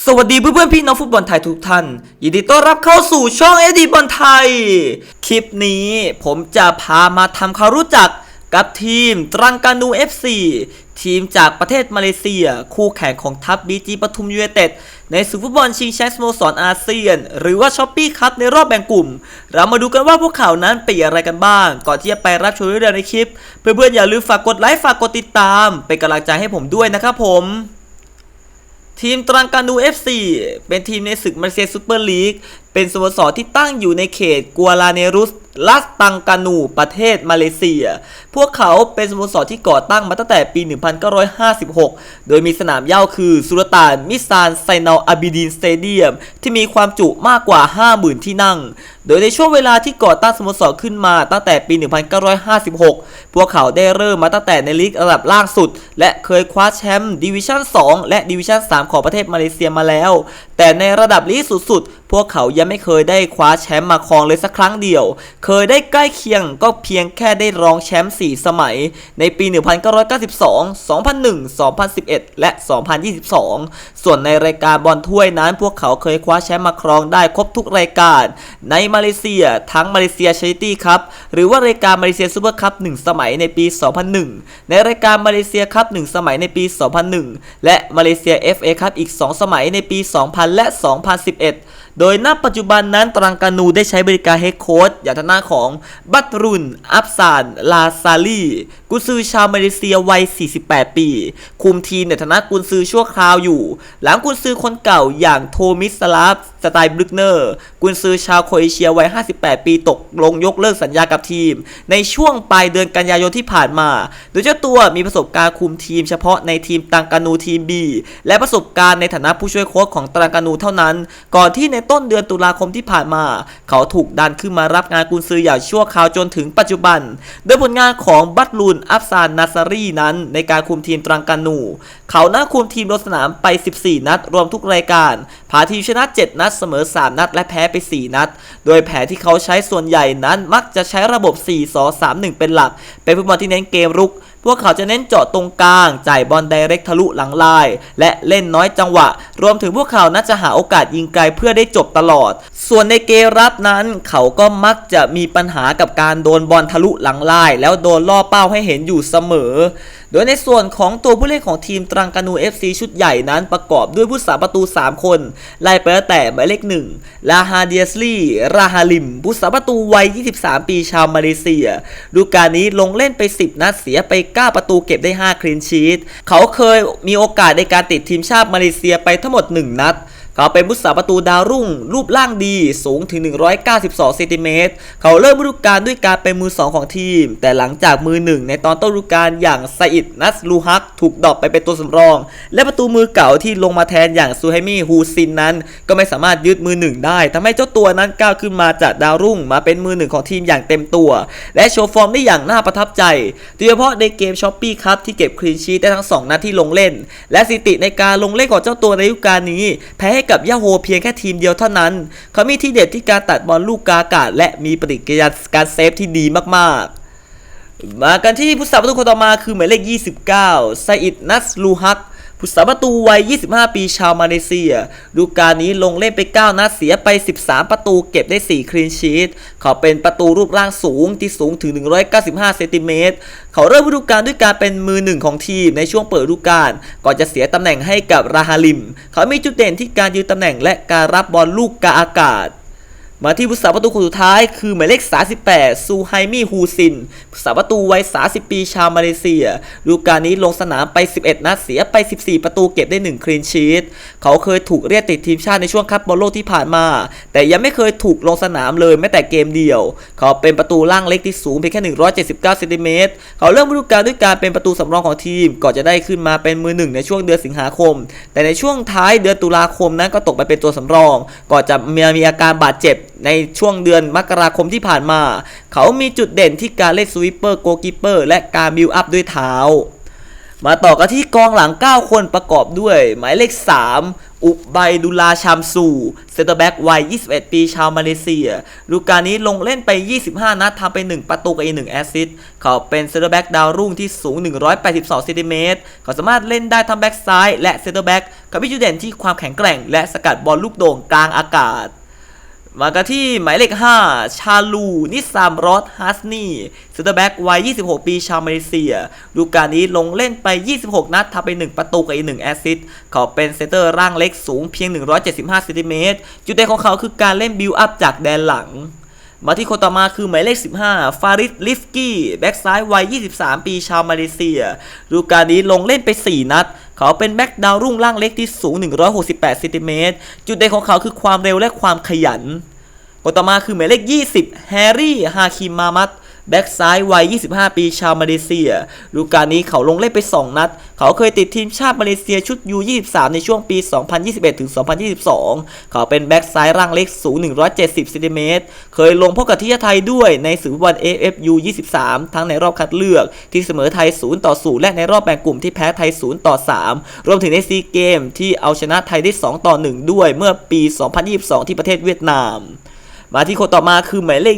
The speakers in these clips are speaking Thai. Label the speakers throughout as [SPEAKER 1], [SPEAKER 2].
[SPEAKER 1] สวัสดีเพื่อนๆพี่น้องฟุตบอลไทยทุกท่าน ยินดีต้อนรับเข้าสู่ช่องเอดีบอลไทย คลิปนี้ผมจะพามาทำความรู้จักกับทีมตรังกานู FC ทีมจากประเทศมาเลเซีย คู่แข่งของทัพบีจีปทุมยูไนเต็ด ในศึกฟุตบอลชิงแชมป์สโมสรอาเซียน หรือว่าช้อปปี้คัพในรอบแบ่งกลุ่ม เรามาดูกันว่าพวกเขานั้นเป็นอย่างไรกันบ้าง ก่อนที่จะไปรับชมเรื่องในคลิป เพื่อนๆอย่าลืมฝากกดไลค์ฝากกดติดตาม เป็นกำลังใจให้ผมด้วยนะครับผม ทีมตรังการู FC เป็นทีมในศึกมาเลเซียซูเปอร์ลีกเป็นสโมสรที่ตั้งอยู่ในเขตกัวลาเนรุสลัสตังกานู ประเทศมาเลเซีย พวกเขาเป็นสโมสรที่ก่อตั้งมาตั้งแต่ปี 1956 โดยมีสนามเย้าคือสุลต่านมิซานไซนอลอาบิดีนสเตเดียม ที่มีความจุมากกว่า 50,000 ที่นั่ง โดยในช่วงเวลาที่ก่อตั้งสโมสรขึ้นมาตั้งแต่ปี 1956 พวกเขาได้เริ่มมาตั้งแต่ในลีกระดับล่างสุด และเคยคว้าแชมป์ดิวิชั่น 2 และดิวิชั่น 3 ของประเทศมาเลเซียมาแล้ว แต่ในระดับลีกสุด พวกเขายังไม่เคยได้คว้าแชมป์มาครองเลยสักครั้งเดียว เคยได้ใกล้เคียงก็เพียงแค่ได้รองแชมป์4สมัย ในปี 1992 2001 2011 และ 2022 ส่วนในรายการบอลถ้วยนั้น พวกเขาเคยคว้าแชมป์มาครองได้ครบทุกรายการ ในมาเลเซียทั้งมาเลเซียช h ริตี้ครับหรือว่ารายการมาเลเซียซูเปอร์คัพ1สมัยในปี 2001 ในรายการมาเลเซียคัพ1สมัยในปี 2001 และมาเลเซีย FA คัพอีก 2 สมัยในปี 2000 และ 2011 โดยณปัจจุบันนั้นตรังกานูได้ใช้บริการเฮดโค้ชอย่างทางหน้าของบัตรุน อัฟซาน ลาซาลีกุนซือชาวมาเลเซียวัย 48 ปี คุมทีมในฐานะกุนซือชั่วคราวอยู่ หลังกุนซือคนเก่าอย่างโทมิสลาฟสไตล์บรึกเนอร์ กุนซือชาวโครเอเชียวัย 58 ปีตกลงยกเลิกสัญญากับทีม ในช่วงปลายเดือนกันยายนที่ผ่านมา โดยเจ้าตัวมีประสบการณ์คุมทีมเฉพาะในทีมตังกานูทีม B และประสบการณ์ในฐานะผู้ช่วยโค้ชของตรังกานูเท่านั้น ก่อนที่ในต้นเดือนตุลาคมที่ผ่านมา เขาถูกดันขึ้นมารับงานกุนซืออย่างชั่วคราวจนถึงปัจจุบัน โดยผลงานของบัตลูนอัฟซานนาซารีนั้น ในการคุมทีมตรังกานู เขาน่าคุมทีมลงสนามไป 14 นัด รวมทุกรายการ พาทีมชนะ 7 นัดเสมอ 3 นัด และแพ้ไป 4 นัด โดยแผนที่เขาใช้ส่วนใหญ่นั้นมักจะใช้ระบบ 4-2-3-1 เป็นหลัก เป็นฟุตบอลที่เน้นเกมรุก พวกเขาจะเน้นเจาะตรงกลาง จ่ายบอลไดเรกทะลุหลังลาย และเล่นน้อยจังหวะ รวมถึงพวกเขาน่าจะหาโอกาสยิงไกลเพื่อได้จบตลอด ส่วนในเกมรับนั้นเขาก็มักจะมีปัญหากับการโดนบอลทะลุหลังลาย แล้วโดนล่อเป้าให้เห็นอยู่เสมอ โดยในส่วนของตัวผู้เล่นของทีมตรังกานู FC ชุดใหญ่นั้นประกอบด้วยผู้สาประตู 3 คนไล่ไปตั้งแต่หมายเลขหนึ่งลาฮาเดียสลีราฮาลิม ผู้สาประตูวัย 23 ปีชาวมาเลเซีย ดูการนี้ลงเล่นไป 10 นัดเสียไป 9 ประตูเก็บได้ 5 คลีนชีตเขาเคยมีโอกาสในการติดทีมชาติมาเลเซียไปทั้งหมด 1 นัด เขาเป็นผู้สาประตูดาวรุ่ง รูปร่างดีสูงถึง 192เซนติเมตรเขาเริ่มฤดูกาลด้วยการเป็นมือ 2 ของทีม แต่หลังจากมือหนึ่งในตอนต้นฤดูกาลอย่างซาอิดนัสลูฮัก ถูกดรอปไปเป็นตัวสำรอง และประตูมือเก่าที่ลงมาแทนอย่างซูไฮมี่ฮูซินนั้น ก็ไม่สามารถยึดมือหนึ่งได้ทำให้เจ้าตัวนั้นก้าวขึ้นมาจากดาวรุ่ง มาเป็นมือหนึ่งของทีมอย่างเต็มตัว และโชว์ฟอร์มได้อย่างน่าประทับใจโดยเฉพาะในเกมช้อปปี้ครับที่เก็บคลีนชีตได้ทั้งสองนัดที่ลงเล่น และสถิติในการลงเล่นของเจ้าตัวในฤดูกาลนี้แพ้ให้กับยาโฮเพียงแค่ทีมเดียวเท่านั้น เขามีที่เด็ดที่การตัดบอลลูกกาอากาศ และมีปฏิกิริยาการเซฟที่ดีมากๆ มากันที่ผู้สาประตูคนต่อมาคือหมายเลข 29ไซอิดนัสลูฮัก ผู้สาประตูวัย 25 ปีชาวมาเลเซีย ดูการนี้ลงเล่นไป 9 นัดเสียไป 13 ประตูเก็บได้ 4 คลีนชีตเขาเป็นประตูรูปร่างสูงที่สูงถึง 195 เซนติเมตรเขาเริ่มฤดูกาลด้วยการเป็นมือหนึ่งของทีมในช่วงเปิดฤดูกาลก่อนจะเสียตำแหน่งให้กับราฮาลิม เขามีจุดเด่นที่การยืนตำแหน่งและการรับบอลลูกกาอากาศ มาที่ผู้สาประตูคนสุดท้ายคือหมายเลข 38 ซูไฮมี่ฮูซินผู้สาประตูวัย 30 ปีชาวมาเลเซียฤดูกาลนี้ลงสนามไป 11 นัดเสียไป 14 ประตูเก็บได้ 1 คลีนชีตเขาเคยถูกเรียกติดทีมชาติในช่วงคัพบอลโลกที่ผ่านมา แต่ยังไม่เคยถูกลงสนามเลยแม้แต่เกมเดียว เขาเป็นประตูล่างเล็กที่สูงเพียงแค่ 179เซนติเมตรเขาเริ่มฤดูกาลด้วยการเป็นประตูสำรองของทีมก่อนจะได้ขึ้นมาเป็นมือหนึ่งในช่วงเดือนสิงหาคม แต่ในช่วงท้ายเดือนตุลาคมนั้นก็ตกไปเป็นตัวสำรอง ก่อนจะมีมีอาการบาดเจ็บ ในช่วงเดือนมกราคมที่ผ่านมา เขามีจุดเด่นที่การเล่นสวิปเปอร์โกกิปเปอร์และการบิวอัพด้วยเท้า มาต่อกันที่กองหลัง 9 คนประกอบด้วย หมายเลข 3 อุบัยดุลาชามซูเซนเตอร์แบ็กวัย 21 ปีชาวมาเลเซียฤดูกาลนี้ลงเล่นไป 25 นัดทำไป 1 ประตูกับอีก1แอสซิสต์เขาเป็นเซนเตอร์แบ็กดาวรุ่งที่สูง 182เซนติเมตรเขาสามารถเล่นได้ทั้งแบ็กซ้ายและเซนเตอร์แบ็กกับพิจุดเด่นที่ความแข็งแกร่ง และสกัดบอลลูกโด่งกลางอากาศ มากันที่หมายเลข 5 ชาลู นิสามรอสฮัสนีเซนเตอร์แบ็กวัย 26 ปีชาวมาเลเซีย ดูกาลนี้ลงเล่นไป 26 นัดทำไป 1 ประตูกับอีก 1 แอสซิสต์เขาเป็นเซนเตอร์ร่างเล็กสูงเพียง 175เซนติเมตรจุดเด่นของเขาคือการเล่นบิวอัพจากแดนหลัง มาที่คนต่อมาคือหมายเลข 15 ฟาริดลิฟกี้ แบ็กซ้ายวัย 23 ปีชาวมาเลเซีย ดูกาลนี้ลงเล่นไป 4 นัด เขาเป็นแบ็กดาวรุ่งร่างเล็กที่สูง 168เซนติเมตรจุดเด่นของเขาคือความเร็วและความขยันคนต่อมาคือหมายเลข 20 แฮร์รี่ ฮาคิมมามัต แบ็กซ้ายวัย 25 ปีชาวมาเลเซียดูกาลนี้เขาลงเล่นไป 2 นัด เขาเคยติดทีมชาติมาเลเซียชุด U23 ในช่วงปี 2021ถึง2022 เขาเป็นแบ็กซ้ายร่างเล็กสูง 170เซนติเมตรเคยลงพบกับทีมชาติไทยด้วยในศึกฟุตบอล AFU 23 ทั้งในรอบคัดเลือกที่เสมอไทย 0 ต่อ 0 และในรอบแบ่งกลุ่มที่แพ้ไทย 0 ต่อ 3 รวมถึงในซีเกมที่เอาชนะไทยได้ 2 ต่อ 1 ด้วยเมื่อปี 2022 ที่ประเทศเวียดนาม มาที่คนต่อมาคือหมายเลข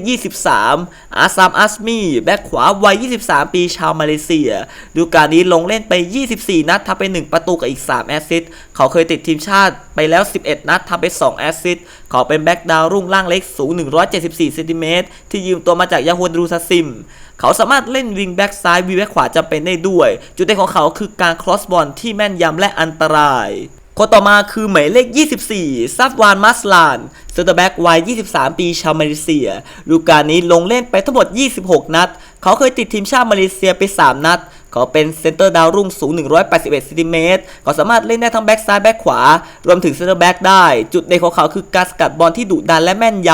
[SPEAKER 1] 23 อาซามอัสมีแบ็คขวาวัย 23 ปีชาวมาเลเซีย ดูการนี้ลงเล่นไป 24 นัดทำไป 1 ประตูกับอีก 3 แอสซิสต์เขาเคยติดทีมชาติไปแล้ว 11 นัดทำไป 2 แอสซิสต์เขาเป็นแบ็คดาวรุ่งร่างเล็กสูง 174เซนติเมตรที่ยืมตัวมาจากยาฮวนรูซาซิม เขาสามารถเล่นวิงแบ็กซ้ายวีแบ็กขวาจำเป็นได้ด้วย จุดเด่นของเขาคือการครอสบอลที่แม่นยำและอันตราย คนต่อมาคือหมายเลข 24 ซัฟวานมัสลานเซนเตอร์แบ็กวัย 23 ปีชาวมาเลเซียฤดูกาลนี้ลงเล่นไปทั้งหมด 26 นัด เขาเคยติดทีมชาติมาเลเซียไป 3 นัด เขาเป็นเซนเตอร์ดาวรุ่งสูง 181เซนติเมตรเขาสามารถเล่นได้ทั้งแบ็กซ้ายแบ็กขวา รวมถึงเซนเตอร์แบ็กได้ จุดเด่นของเขาคือการสกัดบอลที่ดุดันและแม่นย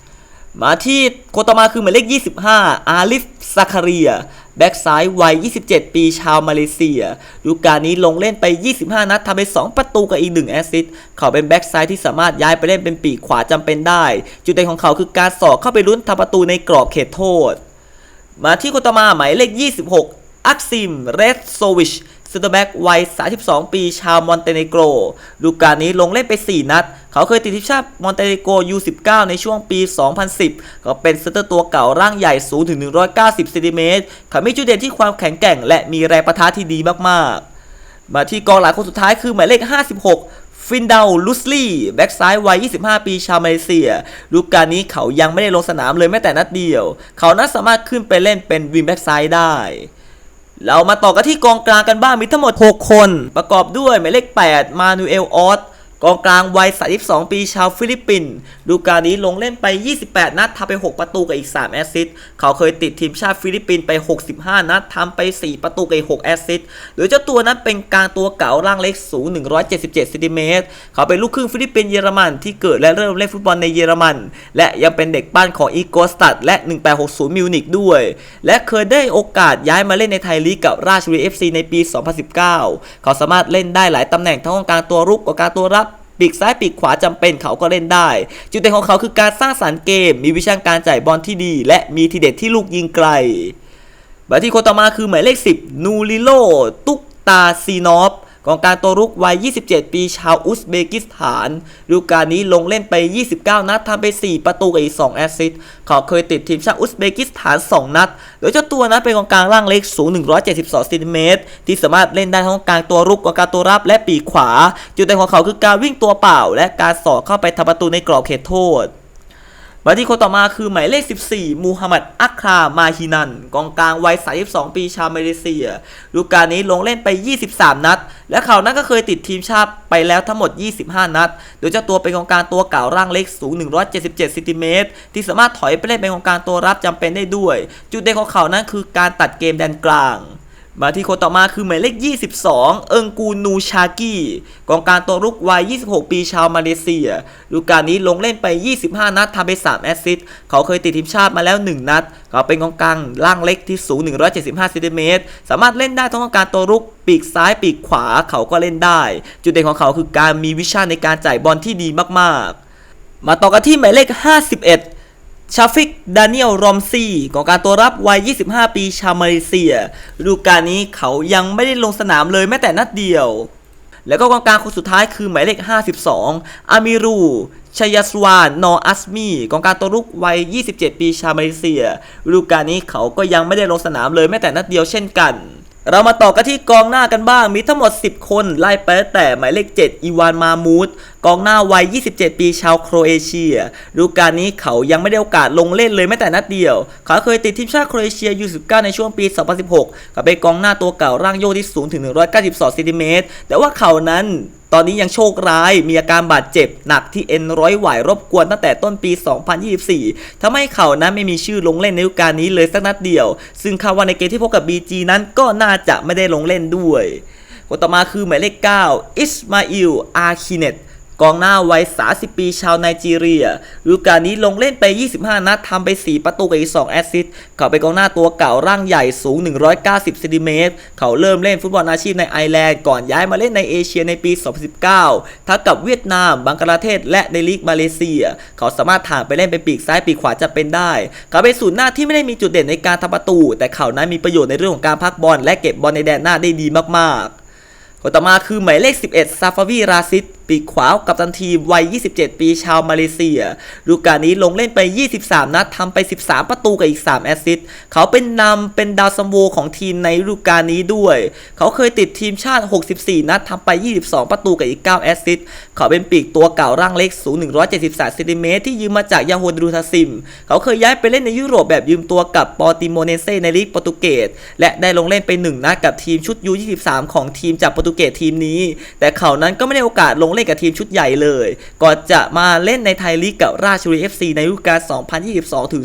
[SPEAKER 1] ำมาที่คนต่อมาคือหมายเลข 25 อาลิฟซาคาเรีย แบ็กซ้ายวัย 27 ปีชาวมาเลเซียดูการนี้ลงเล่นไป 25 นัดทำไป 2 ประตูกับอีก 1 แอสซิสต์เขาเป็นแบ็กซ้ายที่สามารถย้ายไปเล่นเป็นปีกขวาจำเป็นได้ จุดเด่นของเขาคือการสอกเข้าไปลุ้นทำประตูในกรอบเขตโทษ มาที่โคตมาหมายเลข 26 อักซิม เรสโซวิช เซนเตอร์แบ็กวัย 32 ปี ชาวมอนเตเนโกรดูกาลนี้ลงเล่นไป 4 นัด เขาเคยติดทีมชาติมอนเตเนโกร U19 ในช่วงปี 2010เขาเป็นเซนเตอร์ตัวเก่าร่างใหญ่สูงถึง 190เซนติเมตรเขามีจุดเด่นที่ความแข็งแกร่ง และมีแรงประทะที่ดีมากๆ มาที่กองหลังคนสุดท้ายคือหมายเลข 56ฟินเดาวลุสลี่ แบ็กซ้ายวัย 25 ปี ชาวมาเลเซียฤดูกาลนี้เขายังไม่ได้ลงสนามเลยแม้แต่นัดเดียว เขานั้นสามารถขึ้นไปเล่นเป็นวิงแบ็กซ้ายได้ เรามาต่อกันที่กองกลางกันบ้างมีทั้งหมด 6 คน ประกอบด้วยหมายเลข 8 มานูเอลออส กองกลางวัย 32 ปีชาวฟิลิปปินส์ดูกาลนี้ลงเล่นไป 28 นัดทำไป 6 ประตูกับอีก 3 แอสซิสต์เขาเคยติดทีมชาติฟิลิปปินส์ไป 65 นัดทำไป 4 ประตูกับอีก 6 แอสซิสต์โดยเจ้าตัวนั้นเป็นกลางตัวเก่าร่างเล็กสูง 177เซนติเมตรเขาเป็นลูกครึ่งฟิลิปปินส์เยอรมันที่เกิดและเริ่มเล่นฟุตบอลในเยอรมัน และยังเป็นเด็กปั้นของอีโกสตัดและ 1860 มิวนิกด้วย และเคยได้โอกาสย้ายมาเล่นในไทยลีกกับราชบุรี FC ในปี 2019 เขาสามารถเล่นได้หลายตำแหน่งทั้งกลางตัวรุกกับกลางตัวรับ ปีกซ้ายปีกขวาจำเป็นเขาก็เล่นได้ จุดเด่นของเขาคือการสร้างสรรค์เกม มีวิชาการจ่ายบอลที่ดี และมีทีเด็ดที่ลูกยิงไกลบาที่คนต่อมาคือหมายเลข 10 นูริโล ตุกตาซีนอฟ กองกลารตัวรุกวัย 27 ปีชาวอุซเบกิสถานฤดูกาลนี้ลงเล่นไป 29 นัดทำไป 4 ประตูกับอีก 2 แอสซิสต์เขาเคยติดทีมชาติอุซเบกิสถาน 2 นัด โดยเจ้าตัวนั้นเป็นกองกลางร่างเล็กสูง 172เซนติเมตรที่สามารถเล่นได้ทั้งกลางตัวรุกกองกลางตัวรับและปีกขวา จุดเด่นของเขาคือการวิ่งตัวเปล่า และการสอดเข้าไปทำประตูในกรอบเขตโทษ มาที่คนต่อมาคือหมายเลข 14 มูฮัมหมัด อัครา มาฮินัน กองกลางวัย 32 ปีชาวมาเลเซียฤดูกาลนี้ลงเล่นไป 23 นัด และเขานั้นก็เคยติดทีมชาติไปแล้วทั้งหมด 25 นัด โดยเจ้าตัวเป็นกองกลางตัวเก่าร่างเล็กสูง 177เซนติเมตรที่สามารถถอยไปเล่นเป็นกองกลางตัวรับจำเป็นได้ด้วย จุดเด่นของเขานั้นคือการตัดเกมแดนกลาง มาที่คนต่อมาคือหมายเลข 22 เอิงกูนูชากีกองกางตัวรุกวัย 26 ปีชาวมาเลเซียฤดูกาลนี้ลงเล่นไป 25 นัดทำไป 3 แอสซิสต์เขาเคยติดทีมชาติมาแล้ว 1 นัด เขาเป็นกองกลางร่างเล็กที่สูง 175เซนติเมตรสามารถเล่นได้ทั้งกองกางตัวรุกปีกซ้ายปีกขวาเขาก็เล่นได้ จุดเด่นของเขาคือการมีวิชั่นในการจ่ายบอลที่ดีมากๆ มาต่อกันที่หมายเลข 51 ชาฟิก ดานิเอล รอมซี่กองการตัวรับวัย 25 ปีชาวมาเลเซียฤดูกาลนี้เขายังไม่ได้ลงสนามเลยแม้แต่นัดเดียว แล้วก็กองกลางคนสุดท้ายคือหมายเลข 52 อามิรูชยสวานนออัสมีกองการตัวรุกวัย 27 ปีชาวมาเลเซียฤดูกาลนี้เขาก็ยังไม่ได้ลงสนามเลยแม้แต่นัดเดียวเช่นกัน เรามาต่อกันที่กองหน้ากันบ้าง มีทั้งหมด 10 คนไล่ไปแต่หมายเลข 7 อีวานมามูดกองหน้าวัย 27 ปีชาวโครเอเชียดูการนี้เขายังไม่ได้โอกาสลงเล่นเลยแม้แต่นัดเดียว เขาเคยติดทีมชาติโครเอเชียยู19ในช่วงปี 2016กับเป็นกองหน้าตัวเก่าร่างโยกที่สูงถึง 192ซนติเมตรแต่ว่าเขานั้น ตอนนี้ยังโชคร้ายมีอาการบาดเจ็บหนักที่เอ็นร้อยไหวรบกวนตั้งแต่ต้นปี 2024ทำให้เขานั้นไม่มีชื่อลงเล่นในฤดูกาลนี้เลยสักนัดเดียว ซึ่งคาดว่าในเกมที่พบกับ BG นั้นก็น่าจะไม่ได้ลงเล่นด้วยคนต่อมาคือหมายเลข9อิสมาอิลอาคิเนต กองหน้าวัย 30 ปีชาวไนจีเรียฤดูกาลนี้ลงเล่นไป 25 นัดทำไป 4 ประตูกับอีก 2 แอสซิสต์เขาเป็นกองหน้าตัวเก่าร่างใหญ่สูง 190ซนติเมตรเขาเริ่มเล่นฟุตบอลอาชีพในไอร์แลนด์ก่อนย้ายมาเล่นในเอเชียในปี 2019 ทักกับเวียดนาม บังกลาเทศ และในลีกมาเลเซีย เขาสามารถถ่างไปเล่นเป็นปีกซ้ายปีกขวาจะเป็นได้ เขาเป็นศูนย์หน้าที่ไม่ได้มีจุดเด่นในการทำประตู แต่เขานั้นมีประโยชน์ในเรื่องของการพักบอลและเก็บบอลในแดนหน้าได้ดีมากๆคนต่อมาคือหมายเลข 11 ซาฟาวีราซิตปีกขวากับตันทีมวัย 27 ปีชาวมาเลเซียฤดูกาลนี้ลงเล่นไป 23 นัดทำไป 13 ประตูกับอีก 3 แอสซิสต์เขาเป็นนำเป็นดาวซัมโวของทีมในฤดูกาลนี้ด้วย เขาเคยติดทีมชาติ 64 นัดทำไป 22 ประตูกับอีก 9 แอสซิสต์เขาเป็นปีกตัวเก่าร่างเล็กสูง 173ซนติเมตรที่ยืมมาจากยาโฮดรูทาซิม เขาเคยย้ายไปเล่นในยุโรปแบบยืมตัวกับปอติโมเนเซในลีกโปรตุเกสและได้ลงเล่นไป 1 นัดกับทีมชุดยู23 ของทีมจากโปรตุเกสทีมนี้ แต่เขานั้นก็ไม่ได้โอกาสลงเล่นกับทีมชุดใหญ่เลย ก่อนจะมาเล่นในไทยลีกกับราชบุรี FC ในฤดูกาล 2022 ถึง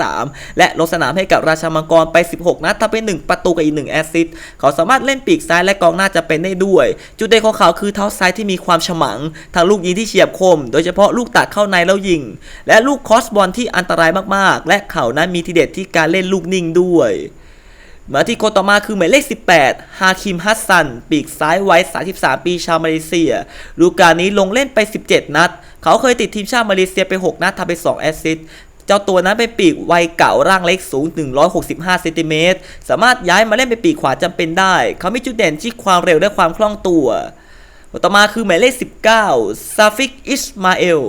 [SPEAKER 1] 2023 และลงสนามให้กับราชมังกรไป 16 นัดทำเป็น 1 ประตูกับอีก 1 แอสซิสต์เขาสามารถเล่นปีกซ้ายและกองหน้าจะเป็นได้ด้วย จุดเด่นของเขาคือเท้าซ้ายที่มีความฉมัง ทางลูกยิงที่เฉียบคม โดยเฉพาะลูกตัดเข้าในแล้วยิง และลูกคอสบอลที่อันตรายมากๆ และเขานั้นมีทีเด็ดที่การเล่นลูกนิ่งด้วย มาที่คนต่อมาคือหมายเลข 18 ฮาคิมฮัสซัน ปีกซ้ายวัย 33 ปีชาวมาเลเซียฤดูกาลนี้ลงเล่นไป 17 นัด เขาเคยติดทีมชาติมาเลเซียไป 6 นัดทำไป 2 แอสซิสต์เจ้าตัวนั้นเป็นปีกวัยเก่าร่างเล็กสูง 165เซนติเมตรสามารถย้ายมาเล่นเป็นปีกขวาจำเป็นได้ เขามีจุดเด่นที่ความเร็วและความคล่องตัวต่อมาคือหมายเลข 19 ซาฟิก อิสมาเอล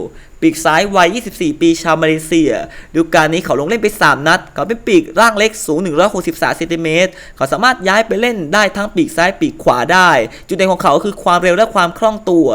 [SPEAKER 1] ปีกซ้ายวัย 24 ปีชาวมาเลเซียฤดูกาลนี้เขาลงเล่นไป 3 นัด เขาเป็นปีกร่างเล็กสูง 163เซนติเมตรเขาสามารถย้ายไปเล่นได้ทั้งปีกซ้ายปีกขวาได้ จุดเด่นของเขาคือความเร็วและความคล่องตัว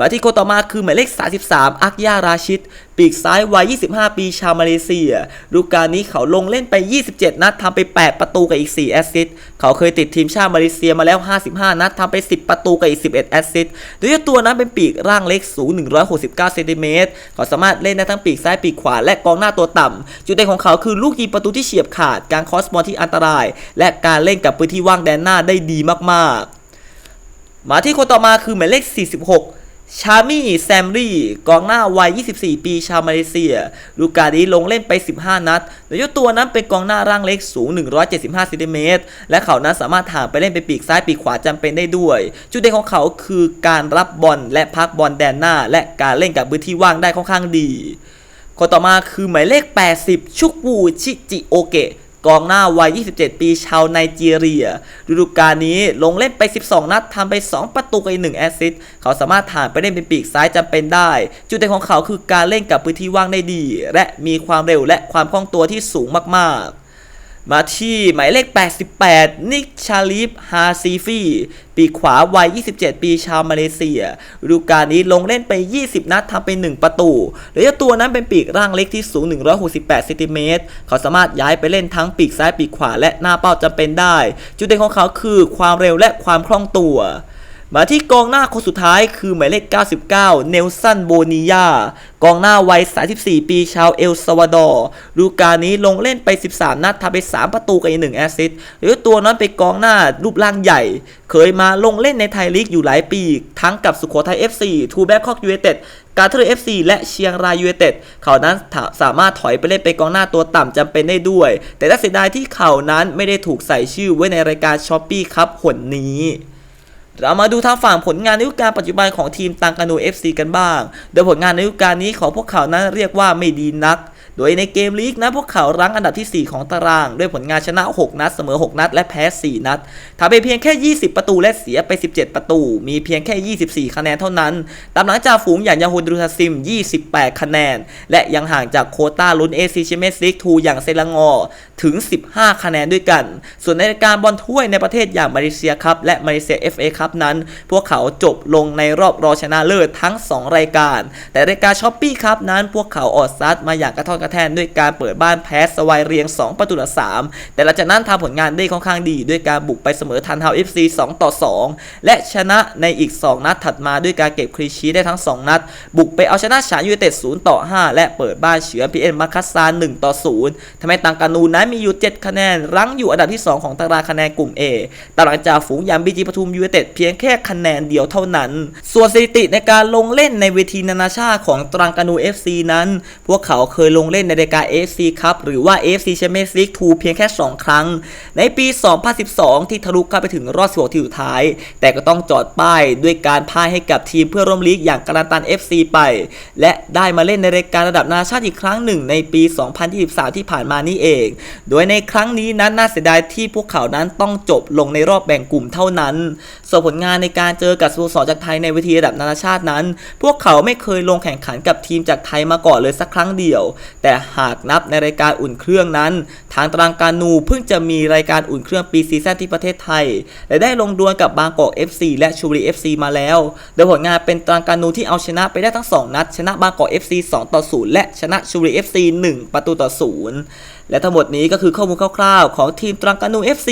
[SPEAKER 1] มาที่คนต่อมาคือหมายเลข 33 อักยาราชิดปีกซ้ายวัย 25 ปีชาวมาเลเซียฤดูกาลนี้เขาลงเล่นไป 27 นัดทำไป 8 ประตูกับอีก 4 แอสซิสต์เขาเคยติดทีมชาติมาเลเซียมาแล้ว 55 นัดทำไป 10 ประตูกับอีก 11 แอสซิสต์โดยเจ้าตัวนั้นเป็นปีกร่างเล็กสูง 169 เซนติเมตรเขาสามารถเล่นได้ทั้งปีกซ้ายปีกขวาและกองหน้าตัวต่ำจุดเด่นของเขาคือลูกยิงประตูที่เฉียบขาด การคอสบอลที่อันตราย และการเล่นกับพื้นที่ว่างแดนหน้าได้ดีมากๆ มาที่คนต่อมาคือหมายเลข 46 ชามี่แซมรี่ กองหน้าวัย 24 ปี ชาวมาเลเซียฤดูกาลนี้ลงเล่นไป 15 นัดโดยตัวนั้นเป็นกองหน้าร่างเล็กสูง 175ซนติเมตร และเขานั้นสามารถถ่างไปเล่นเป็นปีกซ้ายปีกขวาจำเป็นได้ด้วย จุดเด่นของเขาคือการรับบอลและพักบอลแดนหน้า และการเล่นกับพื้นที่ว่างได้ค่อนข้างดี คนต่อมาคือหมายเลข 80 ชุกวูชิจิโอเกะ กองหน้าวัย 27 ปีชาวไนจีเรีย ฤดูกาลนี้ลงเล่นไป 12 นัดทำไป 2 ประตูกับอีก1แอสซิสต์เขาสามารถถ่านไปเล่นเป็นปีกซ้ายจำเป็นได้ จุดเด่นของเขาคือการเล่นกับพื้นที่ว่างได้ดี และมีความเร็วและความคล่องตัวที่สูงมากๆ มาที่หมายเลข 88 นิกชาลิฟฮาซีฟีปีกขวาวัย 27 ปีชาวมาเลเซียฤดูกาลนี้ลงเล่นไป 20 นัดทำไป 1 ประตูโดยเจ้าตัวนั้นเป็นปีกร่างเล็กที่สูง 168เซนติเมตรเขาสามารถย้ายไปเล่นทั้งปีกซ้ายปีกขวาและหน้าเป้าจำเป็นได้ จุดเด่นของเขาคือความเร็วและความคล่องตัว มาที่กองหน้าคนสุดท้ายคือหมายเลข 99 เนลสันโบนียากองหน้าวัย 34 ปีชาวเอลซาวาดอร์ดูกาลนี้ลงเล่นไป 13 นัดทำไป 3 ประตูกับอีก1แอสซิสต์หรือตัวนั้นเป็นกองหน้ารูปร่างใหญ่ เคยมาลงเล่นในไทยลีกอยู่หลายปี ทั้งกับสุโขทัย FC ทูแบงคอกยูไนเต็ดการเทอร์เอฟซีและเชียงรายยูไนเต็ดเขานั้นสามารถถอยไปเล่นเป็นกองหน้าตัวต่ำจำเป็นได้ด้วย แต่น่าเสียดายที่เขานั้นไม่ได้ถูกใส่ชื่อไว้ในรายการช้อปปี้ครับหนนี้ เรามาดูทางฝั่งผลงานในฤดูกาลปัจจุบันของทีมตังกานู FC กันบ้าง โดยผลงานในฤดูกาลนี้ของพวกเขานั้นเรียกว่าไม่ดีนัก โดยในเกมลีกนะพวกเขารั้งอันดับที่ 4 ของตาราง ด้วยผลงานชนะ 6 นัด เสมอ 6 นัด และแพ้ 4 นัดทำไปเพียงแค่ 20 ประตูและเสียไป 17 ประตู มีเพียงแค่ 24 คะแนนเท่านั้น ตามหลังจากฝูงอย่างยังฮุนดรูทาซิม 28 คะแนน และยังห่างจากโคต้าลุ้นเอซีแชมเปี้ยนส์ลีก2อย่างเซลังอถึง 15 คะแนนด้วยกัน ส่วนในรายการบอลถ้วยในประเทศอย่างมาเลเซียครับและมาเลเซีย FA ครับนั้น พวกเขาจบลงในรอบรอชนะเลิศทั้ง 2 รายการ แต่รายการช้อปปี้ครับนั้นพวกเขาออดซัดมาอย่างกระท่อนกระแทนด้วยการเปิดบ้านแพ้สวายเรียง 2 ประตูต่อ3แต่หลังจากนั้นทำผลงานได้ค่อนข้างดีด้วยการบุกไปเสมอทันเฮา FC 2ต่อ 2 และชนะในอีก 2 นัดถัดมาด้วยการเก็บคลีชีได้ทั้ง 2 นัด บุกไปเอาชนะฉานยูเต็ด0ต่อ 5 และเปิดบ้านเฉือนพีเอ็นมาคัสซาน1ต่อ0ทำให้ตังกานูนั้นมีอยู่ 7 คะแนน รั้งอยู่อันดับที่ 2 ของตารางคะแนนกลุ่ม A ตารางจากฝูงยามบีจีปทุมยูเต็ดเพียงแค่คะแนนเดียวเท่านั้น ส่วนสถิติในการลงเล่นในเวทีนานาชาติของตรังกานู FC นั้น พวกเขาเคยลงเล่นในรายการ AFC ครับหรือว่า AFC Champions League 2 เพียงแค่ 2 ครั้ง ในปี 2012 ที่ทะลุเข้าไปถึงรอบ 16 ทีสุดท้าย แต่ก็ต้องจอดป้ายด้วยการพ่ายให้กับทีมเพื่อร่วมลีกอย่างการันตัน FC ไป และได้มาเล่นในรายการระดับนานาชาติอีกครั้งหนึ่งในปี 2023 ที่ผ่านมานี่เอง โดยในครั้งนี้นั้นน่าเสียดายที่พวกเขานั้นต้องจบลงในรอบแบ่งกลุ่มเท่านั้นส่วนผลงานในการเจอกับสโมสรจากไทยในเวทีระดับนานาชาตินั้น พวกเขาไม่เคยลงแข่งขันกับทีมจากไทยมาก่อนเลยสักครั้งเดียวแต่หากนับในรายการอุ่นเครื่องนั้น ทางตารางการนูเพิ่งจะมีรายการอุ่นเครื่องปีซีซั่นที่ประเทศไทย และได้ลงดวลกับบางกอก FC และชูรี FC มาแล้ว โดยผลงานเป็นตารางการนูที่เอาชนะไปได้ทั้ง 2 นัด ชนะบางกอก FC 2 ต่อ 0 และชนะชูรี FC 1 ประตูต่อ 0 และทั้งหมดนี้ก็คือข้อมูลคร่าวๆ ของทีมตรังกานู FC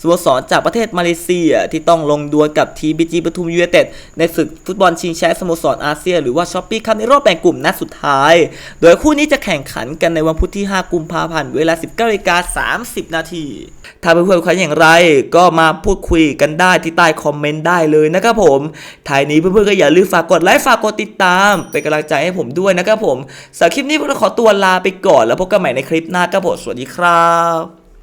[SPEAKER 1] สโมสรจากประเทศมาเลเซีย ที่ต้องลงดวลกับทีมบีจีปทุมยูไนเต็ดในศึกฟุตบอลชิงแชมป์สโมสรอาเซียนหรือว่าช้อปปี้คัพในรอบแบ่งกลุ่มนัดสุดท้าย โดยคู่นี้จะแข่งขันกันในวันพุธที่ 5 กุมภาพันธ์เวลา 19นาฬิกา30 นาทีถ้าเพื่อนๆคิดอย่างไร ก็มาพูดคุยกันได้ที่ใต้คอมเมนต์ได้เลยนะครับผมท้ายนี้เพื่อนๆก็อย่าลืมฝากกดไลค์ฝากกดติดตามเป็นกำลังใจให้ผมด้วยนะครับผมสำหรับคลิปนี้พวกเราขอตัวลาไปก่อนแล้วพบกันใหม่ในคลิปหน้าครับผมสวัสดีครับ